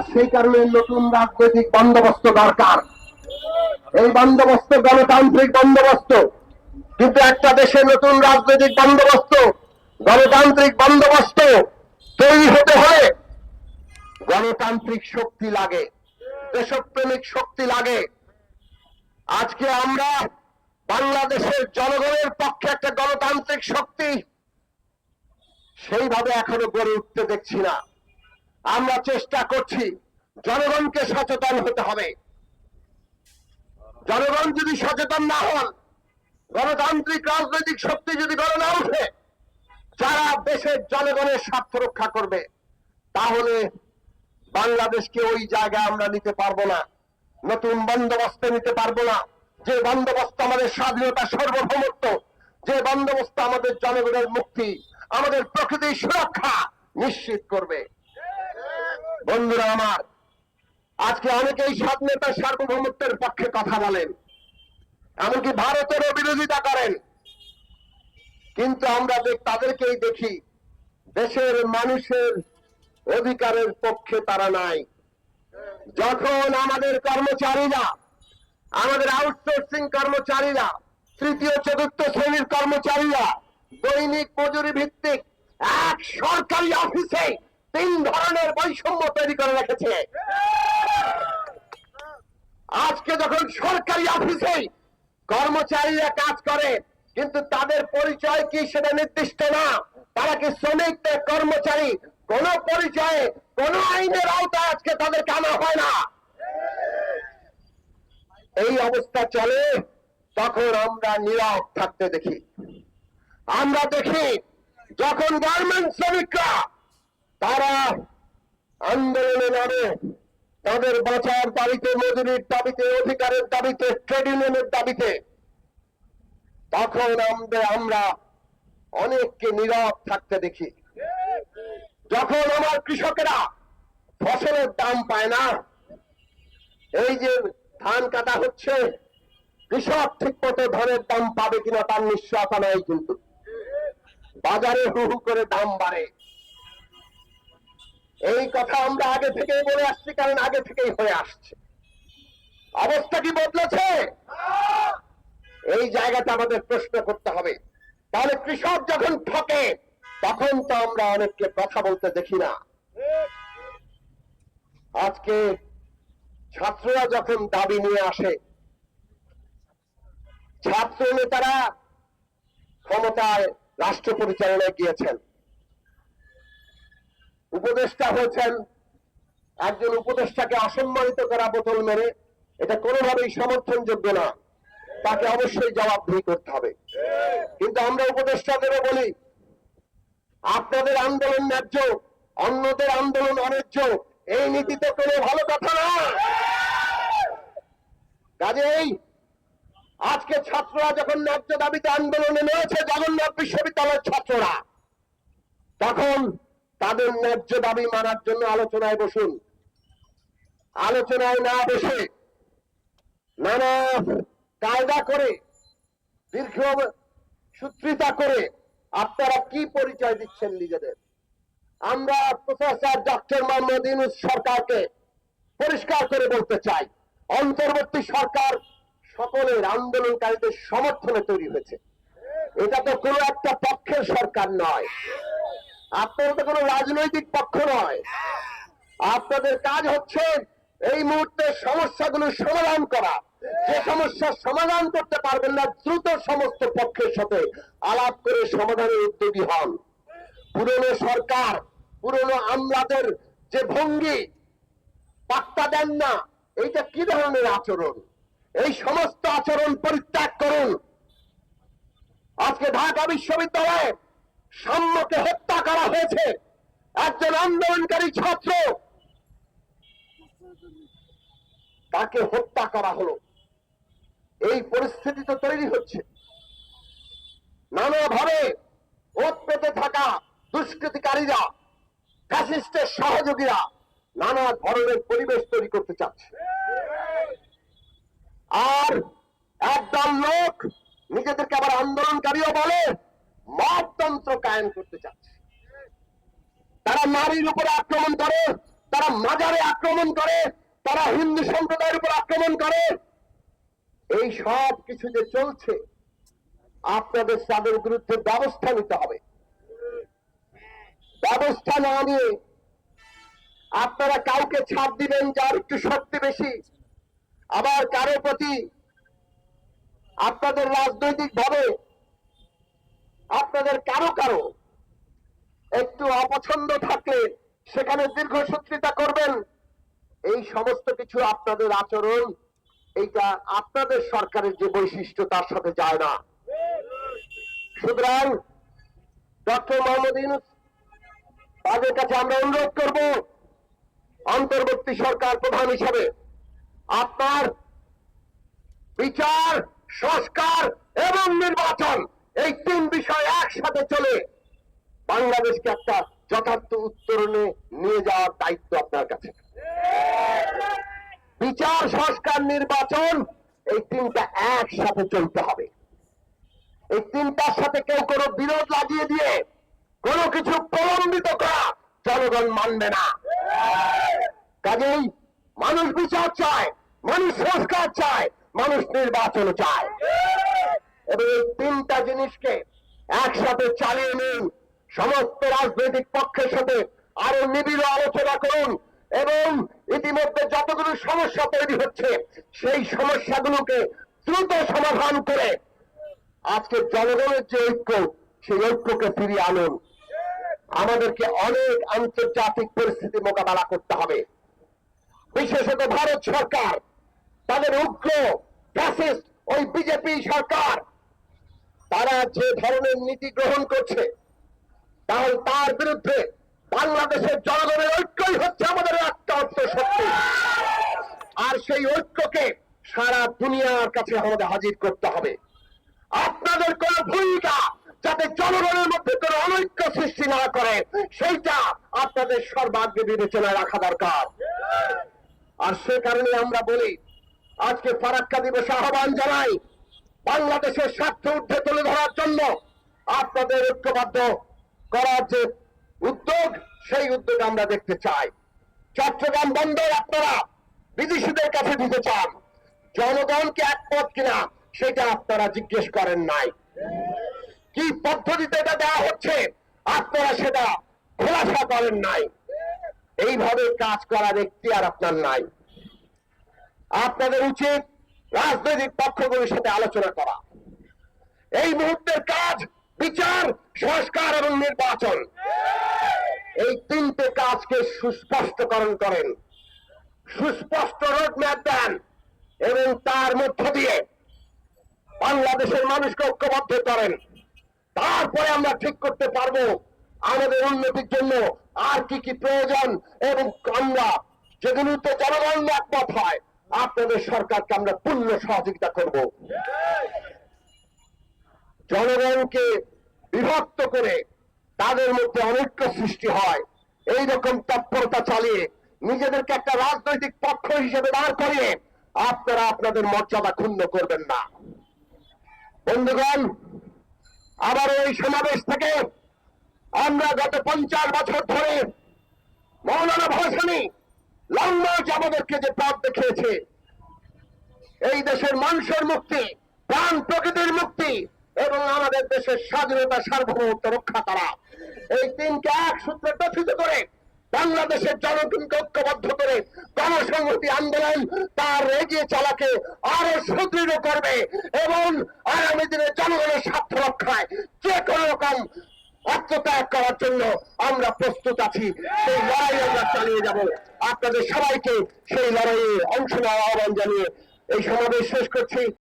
আর সেই কারণে নতুন রাজনৈতিক বন্দোবস্ত দরকার। এই বন্দোবস্ত গণতান্ত্রিক বন্দোবস্ত। কিন্তু একটা দেশে নতুন রাজনৈতিক বন্দোবস্ত, গণতান্ত্রিক বন্দোবস্ত তৈরি হতে হলে গণতান্ত্রিক শক্তি লাগে, দেশপ্রেমিক শক্তি লাগে। আজকে আমরা বাংলাদেশের জনগণের পক্ষে একটা গণতান্ত্রিক শক্তি সেইভাবে এখনও গড়ে উঠতে দেখছি না। আমরা চেষ্টা করছি জনগণকে সচেতন হতে হবে। জনগণ যদি সচেতন না হন, গণতান্ত্রিক রাজনৈতিক শক্তি যদি গড়ে না উঠে যারা দেশের জনগণের স্বার্থ রক্ষা করবে, তাহলে বাংলাদেশকে ওই জায়গায় আমরা নিতে পারব না। নতুন বন্দোবস্তে নিতে পারব না। যে বন্দোবস্ত আমাদের স্বাধীনতা সর্বভৌমত্ব, যে বন্দোবস্ত আমাদের জনগণের মুক্তি, আমাদের প্রকৃতির সুরক্ষা নিশ্চিত করবে। বন্ধুরা আমার, আজকে অনেকেই স্বাধীনতা সার্বভৌমত্বের পক্ষে কথা বলেন, এমনকি ভারতেরও বিরোধিতা করেন। কিন্তু আমরা তাদেরকেই দেখি, দেশের মানুষের অধিকারের পক্ষে তারা নাই। যখন আমাদের কর্মচারীরা, আমাদের আউটসোর্সিং কর্মচারীরা, তৃতীয়, চতুর্থ শ্রেণির কর্মচারীরা দৈনিক মজুরি ভিত্তিক এক সরকারি অফিসে তিন ধরনের বৈষম্য তৈরি করে রেখেছে। আজকে যখন সরকারি অফিসে কর্মচারীরা কাজ করে, কিন্তু তাদের পরিচয় কি সেটা নির্দিষ্ট না। তারা কি শ্রমিক কর্মচারী? কোন পরিচয়ে, কোন আইনের আওতায় আজকে তাদেরকে আনা হয় না। এই অবস্থা চলে, তখন আমরা নীরব থাকতে দেখি। আমরা দেখি, যখন গার্মেন্ট শ্রমিকরা তারা আন্দোলনে নামে। তাদের বাঁচার দাবিতে, মজুরির দাবিতে, অধিকারের দাবিতে ট্রেড ইউনিয়নের দাবিতে। তখন আমরা অনেককে নীরব থাকতে দেখি। যখন আমার কৃষকেরা ফসলের দাম পায় না, এই যে ধান কাটা হচ্ছে, কৃষক ঠিক মতো ধানের দাম পাবে কিনা তার নিশ্চয়তা নাই কিন্তু। বাজারে হু হু করে দাম বাড়ে। এই কথা আমরা আগে থেকেই বলে আসছি, কারণ আগে থেকেই হয়ে আসছে। অবস্থা কি বদলেছে? এই জায়গাটা আমাদের প্রশ্ন করতে হবে। তাহলে কৃষক যখন ঠকে, তখন তো আমরা অনেককে কথা বলতে দেখি না। আজকে ছাত্ররা যখন দাবি নিয়ে আসে ছাত্র নেতারা ক্ষমতায় রাষ্ট্র পরিচালনায় গিয়েছেন। উপদেষ্টা হয়েছেন। একজন উপদেষ্টাকে অসম্মানিত করা বোতল মেরে, এটা কোনোভাবেই সমর্থনযোগ্য না। তাকে অবশ্যই জবাবদিহি করতে হবে। কিন্তু আমরা উপদেষ্টাদেরও বলি, আপনাদের আন্দোলন ন্যায্য, অন্যদের আন্দোলন অন্যায্য, এই নীতি তো কোনো ভালো কথা না। কাজেই আজকে ছাত্ররা যখন ন্যায্য দাবিতে আন্দোলনে নেমেছে, জগন্নাথ বিশ্ববিদ্যালয়ের ছাত্ররা, তখন তাদের ন্যায্য দাবি মানার জন্য আলোচনায় বসুন। আলোচনায় না বসে নানা কায়দা করে, দীর্ঘ সূত্রিতা করে আপনারা কি পরিচয় দিচ্ছেন নিজেদের? আমরা প্রফেসর ডক্টর মোহাম্মদ ইউনুস সরকারকে পরিষ্কার করে বলতে চাই, অন্তর্বর্তী সরকার সকলের আন্দোলনকারীদের সমর্থনে তৈরি হয়েছে। এটা তো কোনো একটা পক্ষের সরকার নয়। আপনারা তো কোনো রাজনৈতিক পক্ষ নয়। আপনাদের কাজ হচ্ছে এই মুহূর্তে সমস্যাগুলো সমাধান করা। যে সমস্যার সমাধান করতে পারবেন না, দ্রুত সমস্ত পক্ষের সাথে আলাপ করে সমাধানের উদ্যোগী হন। পুরনো সরকার, পুরনো আমলাদের যে ভঙ্গি, পাত্তা দেন না। এইটা কি ধরনের আচরণ? এই সমস্ত আচরণ পরিত্যাগ করুন। আজকে ঢাকা বিশ্ববিদ্যালয়ে সাম্যকে হত্যা করা হয়েছে। একজন আন্দোলনকারী ছাত্র তাকে হত্যা করা হলো। এই পরিস্থিতি তো তৈরি হচ্ছে। নানাভাবে ওত পেতে থাকা দুষ্কৃতিকারীরা, ফ্যাসিস্টের সহযোগীরা নানা ধরনের পরিবেশ তৈরি করতে চাচ্ছে। আর একদল লোক নিজেদেরকে আবার আন্দোলনকারীও বলে, মততন্ত্র কায়েম করতে চাচ্ছে। তারা নারীর উপরে আক্রমণ করে, তারা মাজারে আক্রমণ করে, তারা হিন্দু সম্প্রদায়ের উপর আক্রমণ করে। এই সব কিছু যে চলছে, আপনাদের তাদের বিরুদ্ধে ব্যবস্থা নিতে হবে। ব্যবস্থা না নিয়ে আপনারা কাউকে ছাড় দিবেন যার একটু শক্তি বেশি। আবার কারও প্রতি আপনাদের রাজনৈতিক ভাবে আপনাদের কারও কারও একটু অপছন্দ থাকলে সেখানে দীর্ঘসূত্রিতা করবেন। এই সমস্ত কিছু আপনাদের আচরণ, এইটা আপনাদের সরকারের যে বৈশিষ্ট্য, তার সাথে যায় না। সুতরাং ডক্টর মোহাম্মদ ইউনুস, তাদের কাছে আমরা অনুরোধ করব, অন্তর্বর্তী সরকার প্রধান হিসাবে আপনার বিচার, সংস্কার এবং নির্বাচন, এই তিন বিষয় একসাথে চলে। বাংলাদেশকে একটা যথার্থ উত্তরণে নিয়ে যাওয়ার দায়িত্ব আপনার কাছে। বিচার, সংস্কার, নির্বাচন, এই তিনটা একসাথে চলতে হবে। এই তিনটার সাথে কেউ কোনো বিরোধ লাগিয়ে দিয়ে কোনো কিছু প্রলম্বিত করা জনগণ মানবে না। কাজেই মানুষ বিচার চায়, মানুষ সংস্কার চায়, মানুষ নির্বাচন চায়। এবং এই তিনটা জিনিসকে একসাথে চালিয়ে নিন। সমস্ত রাজনৈতিক পক্ষের সাথে আরও নিবিড় আলোচনা করুন এবং ইতিমধ্যে যতগুলো সমস্যা তৈরি হচ্ছে, সেই সমস্যাগুলোকে দ্রুত সমাধান করে আজকে জনগণের যে ঐক্য, সেই ঐক্যকে ফিরিয়ে আনুন। আমাদেরকে অনেক আন্তর্জাতিক পরিস্থিতি মোকাবেলা করতে হবে। বিশেষত ভারত সরকার, তাদের উগ্র ফ্যাসিস্ট ওই বিজেপি সরকার, তারা যে ধরনের নীতি গ্রহণ করছে তাহলে তার বিরুদ্ধে বাংলাদেশের জনগণের ঐক্যই হচ্ছে আমাদের একটা শক্তি। আর সেই ঐক্যকে সারা দুনিয়ার কাছে আমাদের হাজির করতে হবে। আপনাদের কোন ভূমিকা যাতে জনগণের মধ্যে কোন অনৈক্য সৃষ্টি না করে, সেইটা আপনাদের সর্বাগ্রে বিবেচনায় রাখা দরকার। আর সে কারণে আমরা বলি, আজকে ফারাক্কা দিবসে আহ্বান জানাই, বাংলাদেশের স্বার্থ ঊর্ধ্বে তুলে ধরার জন্য আপনাদের ঐক্যবদ্ধ করার যে উদ্যোগ, সেই উদ্যোগ আমরা দেখতে চাই। চট্টগ্রাম বন্দর আপনারা বিদেশিদের কাছে দিতে চান। জনগণকে একমত কিনা, সেটা আপনারা জিজ্ঞেস করেন নাই। কি পদ্ধতিতে এটা দেওয়া হচ্ছে, আপনারা সেটা খোলাসা করেন নাই। এইভাবে কাজ করার আর আপনার নাই। আপনাদের উচিত রাজনৈতিক পক্ষগুলির সাথে আলোচনা করা। এই মুহূর্তের কাজ বিচার সংস্কার এবং নির্বাচন। এই তিনটে কাজকে সুস্পষ্টকরণ করেন। সুস্পষ্ট রোডম্যাপ দেন এবং তার মধ্য দিয়ে বাংলাদেশের মানুষকে ঐক্যবদ্ধ করেন। তারপরে আমরা ঠিক করতে পারব আমাদের উন্নতির জন্য আর কি কি প্রয়োজন এবং আমরা যেগুলোতে জনগণ একমত হয়, আপনাদের সরকারকে আমরা পূর্ণ সহযোগিতা করব। জনগণকে বিভক্ত করে তাদের মধ্যে অনৈক্য সৃষ্টি হয়। এই রকম তৎপরতা চালিয়ে নিজেদেরকে একটা রাজনৈতিক পক্ষ হিসেবে দাঁড় করিয়ে আপনারা আপনাদের মর্যাদা ক্ষুণ্ণ করবেন না। বন্ধুগণ, আবার এই সমাবেশ থেকে আমরা গত পঞ্চাশ বছর ধরে মৌলানা ভাসানি লম্বাজ আমাদেরকে যে পথ দেখিয়েছে, এই দেশের মানুষের মুক্তি, প্রাণ প্রকৃতির মুক্তি এবং আমাদের দেশের স্বাধীনতা সার্বভৌমত্ব রক্ষা করা। এই তিনকে এক সূত্রে গঠিত করে বাংলাদেশের জনগণকে ঐক্যবদ্ধ করে গণসংহতি আন্দোলন তার এগিয়ে চালাকে আরও সুদৃঢ় করবে এবং আগামী দিনে জনগণের স্বার্থ রক্ষায় যে কোনো রকম আত্মত্যাগ করার জন্য আমরা প্রস্তুত আছি। সেই লড়াই আমরা চালিয়ে যাব। আপনাদের সবাইকে সেই লড়াইয়ে অংশ নেওয়ার আহ্বান জানিয়ে এই সমাবেশ শেষ করছি।